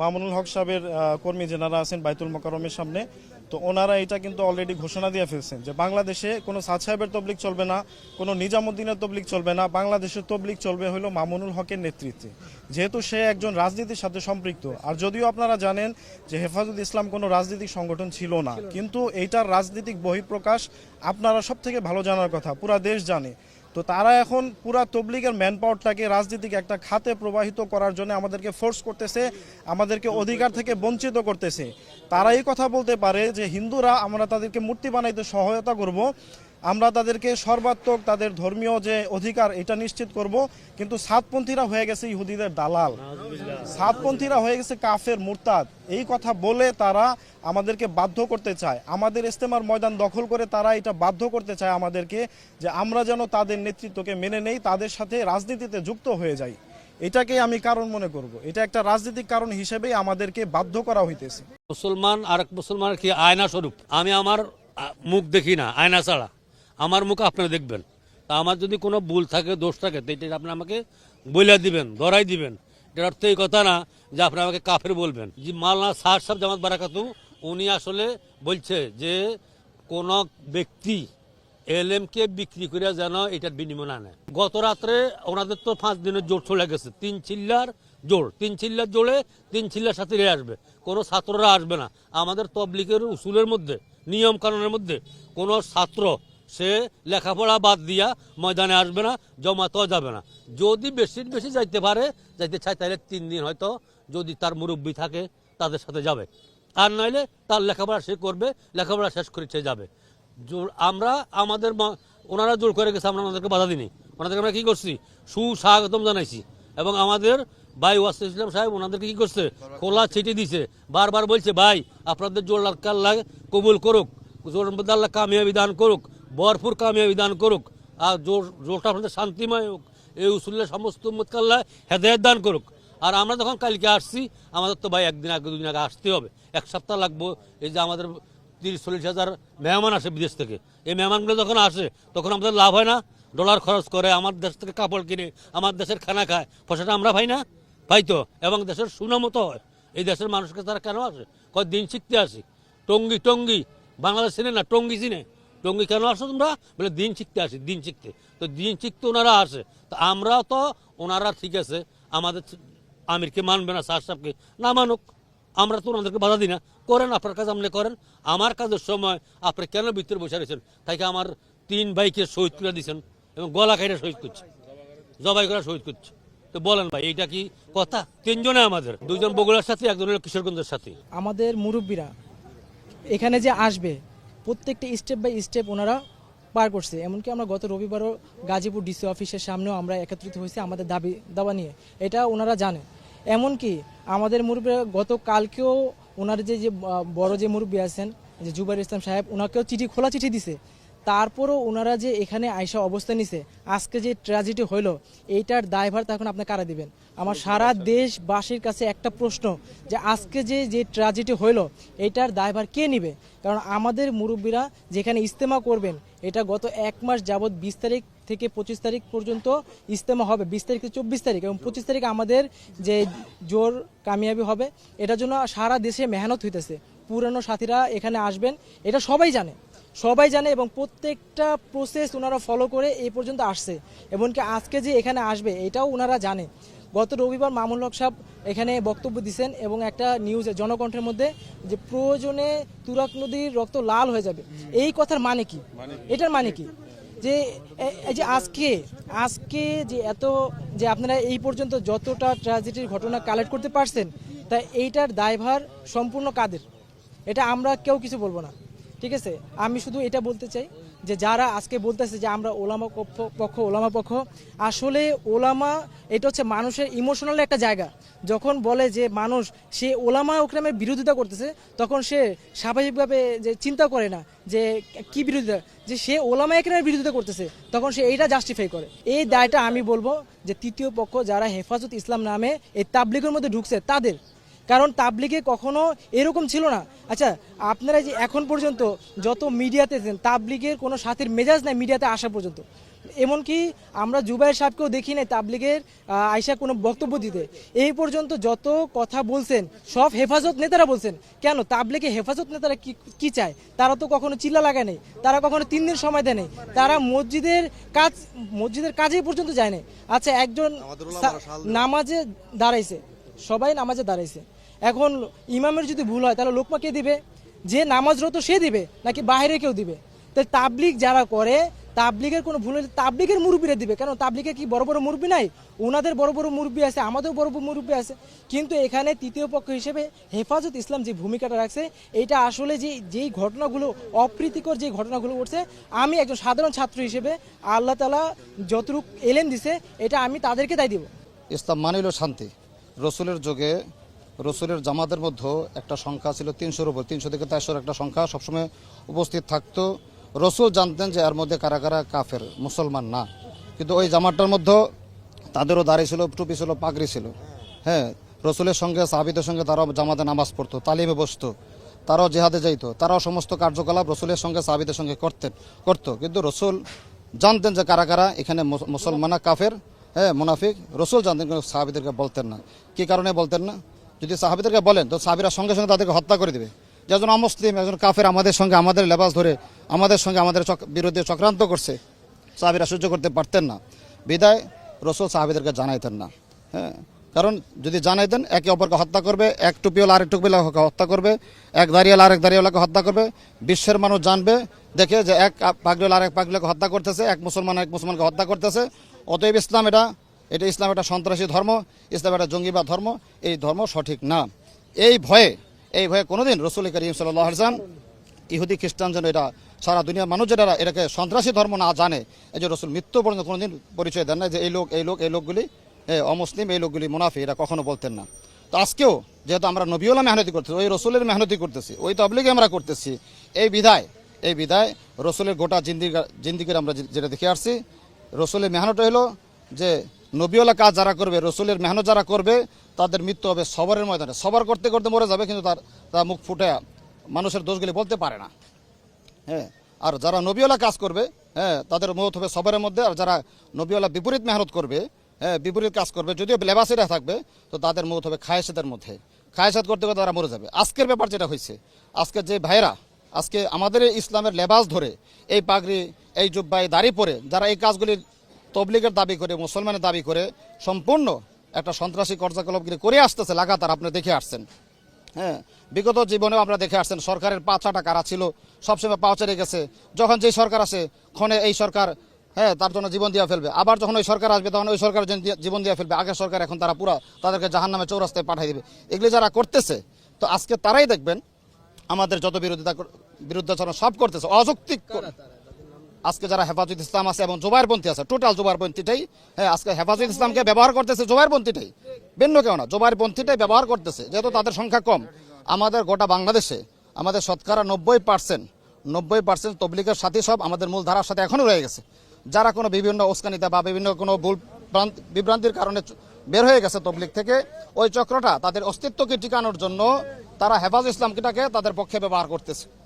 মামুনুল হক সাহেবের কর্মী যেনারা আছেন বাইতুল মোকারমের সামনে, তো ওনারা এটা কিন্তু অলরেডি ঘোষণা দিয়ে ফেলছেন যে বাংলাদেশে কোনো সাদ সাহেবের তবলিক চলবে না, কোনো নিজামুদ্দিনের তবলিক চলবে না, বাংলাদেশের তবলিক চলবে হলো মামুনুল হকের নেতৃত্বে। যেহেতু সে একজন রাজনীতির সাথে সম্পৃক্ত, আর যদিও আপনারা জানেন যে হেফাজত ইসলাম কোনো রাজনৈতিক সংগঠন ছিল না, কিন্তু এইটার রাজনৈতিক বহিঃপ্রকাশ আপনারা সব থেকে ভালো জানার কথা, পুরা দেশ জানে। তো তারা এখন পুরা তবলিগের ম্যান পাওয়ারটাকে রাজনীতিকে একটা খাতে প্রবাহিত করার জন্য আমাদেরকে ফোর্স করতেছে, আমাদেরকে অধিকার থেকে বঞ্চিত করতেছে। তারা এই কথা বলতে পারে যে, হিন্দুরা আমরা তাদেরকে মূর্তি বানাইতে সহায়তা করব। আমরা তাদেরকে সর্বাত্মক তাদের ধর্মীয় যে অধিকার, এটা নিশ্চিত করব। কিন্তু সাতপন্থীরা হয়ে গেছে ইহুদিদের দালাল। সাতপন্থীরা হয়ে গেছে কাফের মুরতাদ। এই কথা বলে তারা আমাদেরকে বাধ্য করতে চায়। আমাদের ইস্তেমার ময়দান দখল করে তারা এটা বাধ্য করতে চায় আমাদেরকে যে আমরা যেন তাদের নেতৃত্বকে মেনে নেই, তাদের সাথে রাজনীতিতে যুক্ত হয়ে যাই। এটাকে আমি কারণ মনে করব। এটা একটা রাজনৈতিক কারণ হিসেবেই আমাদেরকে বাধ্য করা হইতেছে। মুসলমান আর মুসলমানের কি আয়না স্বরূপ? আমি আমার মুখ দেখি না, আয়না ছাড়া। আমার মুখে আপনারা দেখবেন। তা আমার যদি কোনো ভুল থাকে, দোষ থাকে, তো এটা আপনি আমাকে বলে দিবেন, ধরাই দিবেন। এটার অর্থ এই কথা না যে আপনি আমাকে কাফের বলবেন। যে মালনা সার সাহেব জামাত বারাকাতু, উনি আসলে বলছে যে কোন ব্যক্তি এলএমকে বিক্রি করে যেন এটার বিনিময় না নেয়। গত রাত্রে ওনাদের তো পাঁচ দিনের জোর চলে গেছে। তিন চিল্লার জোর, তিন চিল্লার জোরে তিন চিল্লার সাথে আসবে। কোনো ছাত্ররা আসবে না। আমাদের তবলিকের উসুলের মধ্যে নিয়ম কানুনের মধ্যে কোনো ছাত্র সে লেখাপড়া বাদ দিয়া ময়দানে আসবে না জমাতেও যাবে না। যদি বেশি বেশি যাইতে পারে, যাইতে চায় তাহলে তিন দিন হয়তো যদি তার মুরব্বী থাকে, তাদের সাথে যাবে। আর নইলে তার লেখাপড়া সে করবে, লেখাপড়া শেষ করে সে যাবে। আমরা আমাদের ওনারা জোর করে গেছে, আমরা ওনাদেরকে বাধা দিনি ওনাদেরকে আমরা কী করছি? সুস্বাগতম জানাইছি। এবং আমাদের ভাই ওয়াসির ইসলাম সাহেব ওনাদেরকে কী করছে? খোলা চিঠি দিছে। বারবার বলছে, ভাই, আপনাদের জোর আল্লাহ কবুল করুক, জোর আল্লাহ কামিয়াবি দান করুক ভরপুর কামিয়াবি দান করুক, আর জোর জোরটা আপনাদের শান্তিময় হোক। এই উসুল্লাহ সমস্ত উম্মতকাল্লাহ হেদায়ত দান করুক। আর আমরা যখন কালকে আসছি, আমাদের তো ভাই একদিন আগে, দুদিন আগে আসতে হবে। এক সপ্তাহ লাগবো। এই যে আমাদের তিরিশ, চল্লিশ হাজার মেহমান আসে বিদেশ থেকে। এই মেহমানগুলো যখন আসে, তখন আমাদের লাভ হয় না। ডলার খরচ করে, আমার দেশ থেকে কাপড় কিনে, আমার দেশের খানা খায়। পয়সাটা আমরা পাই না। পাই তো, এবং দেশের সুনামতো হয়। এই দেশের মানুষকে তারা কেন আসে? কয় দিন শিখতে আসি। টঙ্গি টঙ্গি, বাংলাদেশ চিনে না? টঙ্গি চিনে। টঙ্গি কেন আসো তোমরা? বলে, দিন শিখতে আসি, দিন শিখতে। তো দিন শিখতে ওনারা আসে। তো আমরা তো, ওনারা ঠিক আছে, আমাদের আমিরকে মানবে না সার সাহেবকে। না মানুক, আমরা তো ওনাদেরকে বাধা দিই না। করেন আপনার কাজ, আপনি করেন। আমার কাজের সময় আপনি কেন ভিতরে বসে রয়েছেন তাইকে আমার তিন ভাইকে শহীদ করে দিয়েছেন এবং গলা খাইটা শহীদ করছে। জবাই করে শহীদ করছে। তো বলেন ভাই এটা কি কথা? তিনজনে আমাদের দুজন বগুড়ার সাথে, একজন হলো কিশোরগঞ্জের সাথে। আমাদের মুরব্বীরা এখানে যে আসবে প্রত্যেকটা স্টেপ বাই স্টেপ ওনারা পার করছে। এমনকি আমরা গত রবিবারও গাজীপুর ডিসি অফিসের সামনেও আমরা একত্রিত হয়েছি আমাদের দাবি দাবা নিয়ে। এটা ওনারা জানে। এমনকি আমাদের মুরব্বী গত কালকেও ওনার যে যে বড় যে মুরব্বী আছেন, যে জুবাইর ইসলাম সাহেব, ওনাকেও চিঠি, খোলা চিঠি দিছে। তারপরও ওনারা যে এখানে আইসা অবস্থা নিছে আজকে যে ট্র্যাজেডি হইল এইটার দায়ভার তখন আপনি কারা দিবেন? আমার সারা দেশবাসীর কাছে একটা প্রশ্ন যে আজকে যে যে ট্র্যাজেডি হইল এটার দায়ভার কে নিবে? কারণ আমাদের মুরব্বীরা যেখানে ইস্তেমা করবেন এটা গত এক মাস যাবৎ বিশ তারিখ থেকে পঁচিশ তারিখ পর্যন্ত ইস্তেমা হবে বিশ তারিখ থেকে চব্বিশ তারিখ এবং পঁচিশ তারিখ আমাদের যে জোর কামিয়াবি হবে এটার জন্য সারা দেশে মেহনত হইতেছে। পুরানো সাথীরা এখানে আসবেন এটা সবাই জানে। সবাই জানে এবং প্রত্যেকটা প্রসেস ওনারা ফলো করে এই পর্যন্ত আসছে। এমনকি আজকে যে এখানে আসবে এটাও ওনারা জানে। গত রবিবার মামুল হক সাহেব এখানে বক্তব্য দিচ্ছেন এবং একটা নিউজে জনকণ্ঠের মধ্যে যে প্রয়োজনে তুরাক নদীর রক্ত লাল হয়ে যাবে। এই কথার মানে কি? এটার মানে কি? যে এই যে আজকে আজকে যে এত যে আপনারা এই পর্যন্ত যতটা ট্র্যাজেডির ঘটনা কালেক্ট করতে পারছেন তা এইটার দায়ভার সম্পূর্ণ কাদের? এটা আমরা কেউ কিছু বলব না। ঠিক আছে? আমি শুধু এটা বলতে চাই যে যারা আজকে বলতেছে যে আমরা ওলামা পক্ষ- ওলামা পক্ষ, আসলে ওলামা এটা হচ্ছে মানুষের ইমোশনাল একটা জায়গা। যখন বলে যে মানুষ, সে ওলামা ওকরামের বিরোধিতা করতেছে, তখন সে স্বাভাবিকভাবে যে চিন্তা করে না যে কি বিরোধিতা, যে সে ওলামা একরামের বিরোধিতা করতেছে, তখন সে এইটা জাস্টিফাই করে। এই দায়টা আমি বলব যে তৃতীয় পক্ষ যারা হেফাজত ইসলাম নামে এই তাবলিগের মধ্যে ঢুকছে, তাদের কারণ তাবলিগে কখনো এরকম ছিল না। আচ্ছা আপনারা যে এখন পর্যন্ত যত মিডিয়াতে আছেন তাবলিগের কোনো সাথীর মেজাজ নাই মিডিয়াতে আসা পর্যন্ত। এমনকি আমরা জুবাইর সাহেবকেও দেখি নাই তাবলিগের আইসা কোনো বক্তব্য দিতে। এই পর্যন্ত যত কথা বলছেন সব হেফাজত নেতারা বলছেন কেন তাবলিগে হেফাজত নেতারা কি কি চায়? তারা তো কখনো চিল্লা লাগায় নেই তারা কখনো তিন দিন সময় দেয় নেই তারা মসজিদের কাজ মসজিদের কাজে পর্যন্ত যায় নাই। আচ্ছা একজন নামাজে দাঁড়াইছে সবাই নামাজে দাঁড়াইছে। এখন ইমামের যদি ভুল হয়, তাহলে লোকমা কে দিবে? যে নামাজরত সে দিবে, নাকি বাইরে কেউ দিবে? তাই তাবলিগ যারা করে, তাবলিগের কোনো ভুল হলে তাবলিগের মুরব্বীরা দিবে। কারণ তাবলিগের কি বড় বড় মুরব্বী নাই? ওনাদের বড় বড় মুরব্বী আছে, আমাদেরও বড় বড় মুরব্বী আছে। কিন্তু এখানে তৃতীয় পক্ষ হিসেবে হেফাজত ইসলাম যে ভূমিকাটা রাখছে, এটা আসলে যে, যেই ঘটনাগুলো, অপ্রীতিকর যে ঘটনাগুলো ঘটছে, আমি একজন সাধারণ ছাত্র হিসেবে আল্লাহ তালা যতটুক এলেন দিছে, এটা আমি তাদেরকে তাই দিব। ইসলাম মানে হলো শান্তি। রসুলের যুগে রসুলের জামাতের মধ্যে একটা সংখ্যা ছিল তিনশোর উপর। তিনশো থেকে চারশোর একটা সংখ্যা সবসময় উপস্থিত থাকতো। রসুল জানতেন যে এর মধ্যে কারা কারা কাফের, মুসলমান না। কিন্তু ওই জামাতটার মধ্যে তাদেরও দাঁড়িয়ে ছিল, টুপি ছিল, পাগড়ি ছিল। হ্যাঁ রসুলের সঙ্গে, সাহাবিদের সঙ্গে তারাও জামাতে নামাজ পড়তো, তালিমে বসতো। তারাও জেহাদে যাইতো, তারাও সমস্ত কার্যকলাপ রসুলের সঙ্গে, সাহাবিদের সঙ্গে করতেন, করতো। কিন্তু রসুল জানতেন যে কারা কারা এখানে মুসলমানা কাফের হ্যাঁ মুনাফিক। রসুল জানতেন কিন্তু সাহাবিদেরকে বলতেন না। কি কারণে বলতেন না? যদি সাহাবিদেরকে বলেন, তো সাহাবিরা সঙ্গে সঙ্গে তাদেরকে হত্যা করে দিবে। যে একজন অমুসলিম, একজন কাফের আমাদের সঙ্গে আমাদের লেবাস ধরে, আমাদের সঙ্গে আমাদের বিরুদ্ধে চক্রান্ত করছে। সাহাবিরা সহ্য করতে পারতেন না। বিদায়, রসুল সাহাবিদেরকে জানাইতেন না। হ্যাঁ? কারণ যদি জানাইতেন একে অপরকে হত্যা করবে, এক টুপিওয়ালা আরেক টুপিওয়ালাকে হত্যা করবে, এক দাঁড়িয়ালা আরেক দাঁড়িয়ালাকে হত্যা করবে, বিশ্বের মানুষ জানবে, দেখে যে এক পাগড়িওয়ালা আরেক পাগড়িওয়ালাকে হত্যা করতেছে, এক মুসলমান এক মুসলমানকে হত্যা করতেছে। অতএব ইসলাম এটা এটা ইসলাম একটা সন্ত্রাসী ধর্ম, ইসলাম একটা জঙ্গিবাদ ধর্ম, এই ধর্ম সঠিক না। এই ভয়ে এই ভয়ে কোনোদিন রসুল করিম সাল্লাহ ইহুদি খ্রিস্টান যেন এটা সারা দুনিয়ার মানুষ যেটা এটাকে সন্ত্রাসী ধর্ম না জানে, এই যে রসুল মৃত্যু পর্যন্ত কোনোদিন পরিচয় দেন না যে এই লোক এই লোক, এই লোকগুলি অমুসলিম, এই লোকগুলি মুনাফি এরা কখনো বলতেন না। তো আজকেও যেহেতু আমরা নবীওয়ালা মেহনতি করতেছি, ওই রসুলের মেহনতি করতেছি, ওই তবলিগে আমরা করতেছি, এই বিধায় এই বিধায় রসুলের গোটা জিন্দিগা, জিন্দিগির আমরা যেটা দেখে আসছি, রসুলের মেহনত হলো যে নবীওয়ালা কাজ যারা করবে, রসুলের মেহনত যারা করবে, তাদের মৃত্যু হবে সবরের ময়দানে। সবার করতে করতে মরে যাবে, কিন্তু তার তার মুখ ফুটে মানুষের দোষগুলি বলতে পারে না। হ্যাঁ আর যারা নবীওয়ালা কাজ করবে হ্যাঁ তাদের মত হবে সবরের মধ্যে, আর যারা নবীওয়ালা বিপরীত মেহনত করবে হ্যাঁ বিপরীত কাজ করবে, যদিও লেবাসিরা থাকবে, তো তাদের মত হবে খায়েসাতের মধ্যে। খায়েসাত করতে করতে তারা মরে যাবে। আজকের ব্যাপার যেটা হয়েছে, আজকে যে ভাইরা আজকে আমাদের ইসলামের লেবাস ধরে, এই পাগড়ি, এই জুব্বাই দাড়ি পরে, যারা এই কাজগুলি তবলিগের দাবি করে, মুসলমানের দাবি করে, সম্পূর্ণ একটা সন্ত্রাসী কার্যকলাপগুলি করে আসতেছে, লাগাতার আপনি দেখে আসছেন। হ্যাঁ বিগত জীবনেও আমরা দেখে আসছেন, সরকারের পাঁচাটা কারা ছিল, সবসময় পাওচারে গেছে। যখন যেই সরকার আসে, ক্ষণে এই সরকার হ্যাঁ তার জন্য জীবন দিয়ে ফেলবে। আবার যখন ওই সরকার আসবে, তখন ওই সরকার জীবন দিয়ে ফেলবে, আগের সরকার এখন তারা পুরো তাদেরকে জাহান নামে চৌরাস্তায় পাঠিয়ে দেবে। এগুলি যারা করতেছে, তো আজকে তারাই দেখবেন, আমাদের যত বিরোধিতা বিরুদ্ধাচরণ সব করতেছে, অযৌক্তিক আজকে যারা হেফাজত ইসলাম আছে এবং জোবাইরপন্থী আছে টোটাল জোবাইরপন্থীটাই হ্যাঁ আজকে হেফাজত ইসলামকে ব্যবহার করতেছে জোবাইরপন্থীটাই। ভিন্ন কেউ না, জোবাইরপন্থীটাই ব্যবহার করতেছে, যেহেতু তাদের সংখ্যা কম। আমাদের গোটা বাংলাদেশে, আমাদের শতকরা নব্বই পার্সেন্ট নব্বই পার্সেন্ট তবলিগের সাথে সব আমাদের মূল ধারার সাথে এখনও রয়ে গেছে। যারা কোনো বিভিন্ন উস্কানিতে বা বিভিন্ন কোনো ভুল ভ্রান্ত- বিভ্রান্তির কারণে বের হয়ে গেছে তবলিক থেকে, ওই চক্রটা তাদের অস্তিত্বকে টিকানোর জন্য তারা হেফাজ ইসলামটাকে তাদের পক্ষে ব্যবহার করতেছে।